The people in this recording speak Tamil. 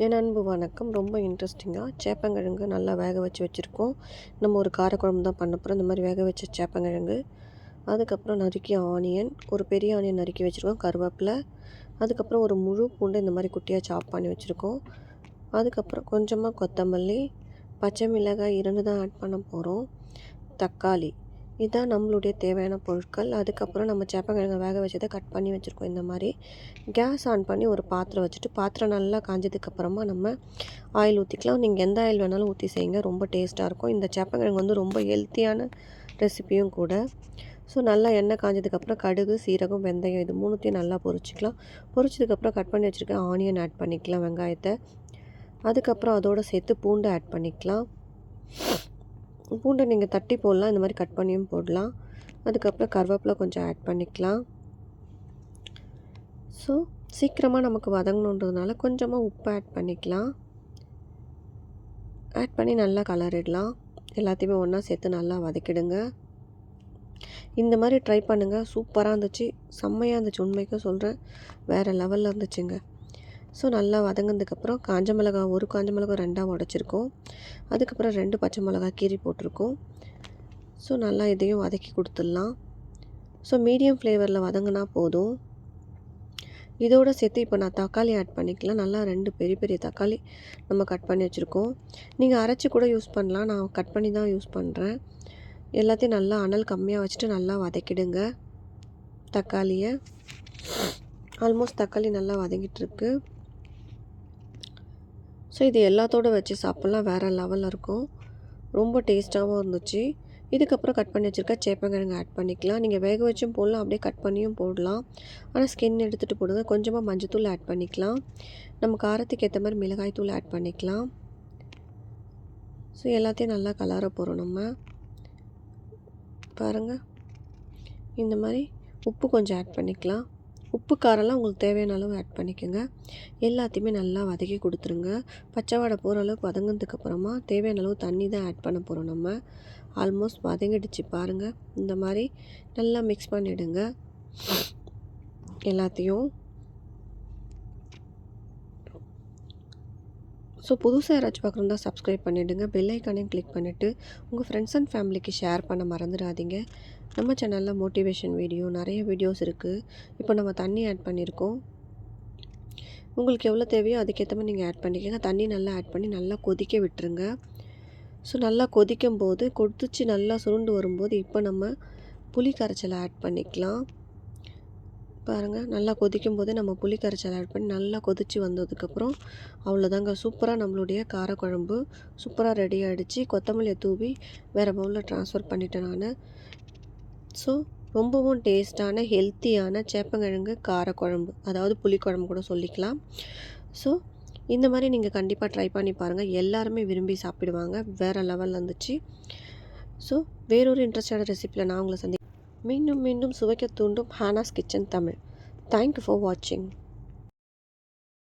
என் அன்பு வணக்கம். ரொம்ப இன்ட்ரெஸ்டிங்காக சேப்பங்கிழங்கு நல்லா வேக வச்சு வச்சுருக்கோம். நம்ம ஒரு காரக்குழம்பு தான் பண்ண போகிறோம் இந்த மாதிரி வேக வச்ச சேப்பங்கிழங்கு. அதுக்கப்புறம் நறுக்கிய ஆனியன் ஒரு பெரிய ஆனியன் நறுக்கி வச்சுருக்கோம் கருவேப்பிலை. அதுக்கப்புறம் ஒரு முழு பூண்டு இந்த மாதிரி குட்டியாக சாப் பண்ணி வச்சுருக்கோம். அதுக்கப்புறம் கொஞ்சமாக கொத்தமல்லி பச்சை மிளகாய் இரண்டு தான் ஆட் பண்ண போகிறோம் தக்காளி. இதுதான் நம்மளுடைய தேவையான பொருட்கள். அதுக்கப்புறம் நம்ம சேப்பங்கிழங்கு வேக வச்சதை கட் பண்ணி வச்சுருக்கோம். இந்த மாதிரி கேஸ் ஆன் பண்ணி ஒரு பாத்திரம் வச்சுட்டு பாத்திரம் நல்லா காஞ்சதுக்கப்புறமா நம்ம ஆயில் ஊற்றிக்கலாம் நீங்கள் எந்த ஆயில் வேணாலும் ஊற்றி செய்யுங்க. ரொம்ப டேஸ்ட்டாக இருக்கும். இந்த சேப்பங்கிழங்கு வந்து ரொம்ப ஹெல்த்தியான ரெசிப்பியும் கூட. ஸோ நல்லா எண்ணெய் காஞ்சதுக்கப்புறம் கடுகு சீரகம் வெந்தயம் இது மூணுத்தையும் நல்லா பொரிச்சிக்கலாம். பொரிச்சதுக்கப்புறம் கட் பண்ணி வச்சுருக்கேன் ஆனியன் ஆட் பண்ணிக்கலாம் வெங்காயத்தை. அதுக்கப்புறம் அதோடு சேர்த்து பூண்டு ஆட் பண்ணிக்கலாம். பூண்டை நீங்கள் தட்டி போடலாம். இந்த மாதிரி கட் பண்ணியும் போடலாம். அதுக்கப்புறம் கருவேப்பிலை கொஞ்சம் ஆட் பண்ணிக்கலாம். ஸோ சீக்கிரமாக நமக்கு வதங்கணுன்றதுனால கொஞ்சமாக உப்பு ஆட் பண்ணிக்கலாம். ஆட் பண்ணி நல்லா கலரிடலாம். எல்லாத்தையுமே ஒன்றா சேர்த்து நல்லா வதக்கிடுங்க. இந்த மாதிரி ட்ரை பண்ணுங்கள் சூப்பராக இருந்துச்சு. செம்மையாக இருந்துச்சு. உண்மைக்கும் சொல்கிறேன் வேறு லெவலில் இருந்துச்சுங்க. ஸோ நல்லா வதங்கினதுக்கப்புறம் காஞ்ச மிளகா ஒரு காஞ்ச மிளகா ரெண்டாக உடச்சிருக்கோம். அதுக்கப்புறம் ரெண்டு பச்சை மிளகா கீரி போட்டிருக்கோம். ஸோ நல்லா இதையும் வதக்கி கொடுத்துடலாம். ஸோ மீடியம் ஃப்ளேவரில் வதங்கினா போதும். இதோடு சேர்த்து இப்போ நான் தக்காளி ஆட் பண்ணிக்கலாம். நல்லா ரெண்டு பெரிய பெரிய தக்காளி நம்ம கட் பண்ணி வச்சுருக்கோம். நீங்கள் அரைச்சி கூட யூஸ் பண்ணலாம். நான் கட் பண்ணி தான் யூஸ் பண்ணுறேன் எல்லாத்தையும் நல்லா அனல் கம்மியாக வச்சுட்டு நல்லா வதக்கிடுங்க. தக்காளியை. ஆல்மோஸ்ட் தக்காளி நல்லா வதங்கிட்டுருக்கு ஸோ இது எல்லாத்தோடு வச்சு சாப்பிட்லாம். வேறு லெவலில் இருக்கும். ரொம்ப டேஸ்ட்டாகவும் இருந்துச்சு. இதுக்கப்புறம் கட் பண்ணி வச்சுருக்க சேப்பங்கிழங்கு ஆட் பண்ணிக்கலாம். நீங்கள் வேக வச்சும் போடலாம். அப்படியே கட் பண்ணியும் போடலாம். ஆனால் ஸ்கின் எடுத்துகிட்டு போடுங்க கொஞ்சமாக மஞ்சத்தூள் ஆட் பண்ணிக்கலாம். நம்ம காரத்துக்கு ஏற்ற மாதிரி மிளகாய் தூள் ஆட் பண்ணிக்கலாம். ஸோ எல்லாத்தையும் நல்லா கலர போகிறோம் நம்ம. பாருங்கள் இந்த மாதிரி உப்பு கொஞ்சம் ஆட் பண்ணிக்கலாம். உப்பு காரம்லாம் உங்களுக்கு தேவையான அளவு ஆட் பண்ணிக்கோங்க. எல்லாத்தையுமே நல்லா வதக்கி கொடுத்துருங்க. பச்சை வாடை போகிற அளவுக்கு வதங்கினதுக்கப்புறமா தேவையான அளவு தண்ணி தான் ஆட் பண்ண போகிறோம் நம்ம. ஆல்மோஸ்ட் வதங்கிடுச்சு பாருங்கள் இந்த மாதிரி நல்லா மிக்ஸ் பண்ணிவிடுங்க எல்லாத்தையும் ஸோ புதுசாக யாராச்சும் பார்க்குறதா சப்ஸ்கிரைப் பண்ணிவிடுங்க பெல்லைக்கானையும் கிளிக் பண்ணிவிட்டு உங்கள் ஃப்ரெண்ட்ஸ் அண்ட் ஃபேமிலிக்கு ஷேர் பண்ண மறந்துடாதீங்க. நம்ம சேனலில் மோட்டிவேஷன் வீடியோ நிறைய வீடியோஸ் இருக்குது இப்போ நம்ம தண்ணி ஆட் பண்ணியிருக்கோம் உங்களுக்கு எவ்வளோ தேவையோ அதுக்கேற்ற மாதிரி நீங்கள் ஆட் பண்ணிக்கோங்க. தண்ணி நல்லா ஆட் பண்ணி நல்லா கொதிக்க விட்டுருங்க. ஸோ நல்லா கொதிக்கும் போது கொதிச்சு நல்லா சுருண்டு வரும்போது இப்போ நம்ம புளி கரைச்சலை ஆட் பண்ணிக்கலாம். பாருங்கள் நல்லா கொதிக்கும் போதே நம்ம புளி கரைச்சல் ஆட் பண்ணி நல்லா கொதித்து வந்ததுக்கப்புறம் அவ்வளோதாங்க. சூப்பராக நம்மளுடைய காரக்குழம்பு சூப்பராக ரெடி ஆகிடுச்சு கொத்தமல்லியை தூவி வேறு பவுலில் ட்ரான்ஸ்ஃபர் பண்ணிட்டேன் நான். ஸோ ரொம்பவும் டேஸ்ட்டான ஹெல்த்தியான சேப்பங்கிழங்கு காரக்குழம்பு. அதாவது புளிக்குழம்பு கூட சொல்லிக்கலாம். ஸோ இந்த மாதிரி நீங்கள் கண்டிப்பாக ட்ரை பண்ணி பாருங்கள் எல்லாருமே விரும்பி சாப்பிடுவாங்க. வேறு லெவலில் இருந்துச்சு ஸோ வேறொரு இன்ட்ரெஸ்டான ரெசிப்பியில் நான் உங்களை சந்தி மீண்டும் மீண்டும் சுவைக்க தூண்டும் Hana's kitchen Tamil. Thank you for வாட்சிங்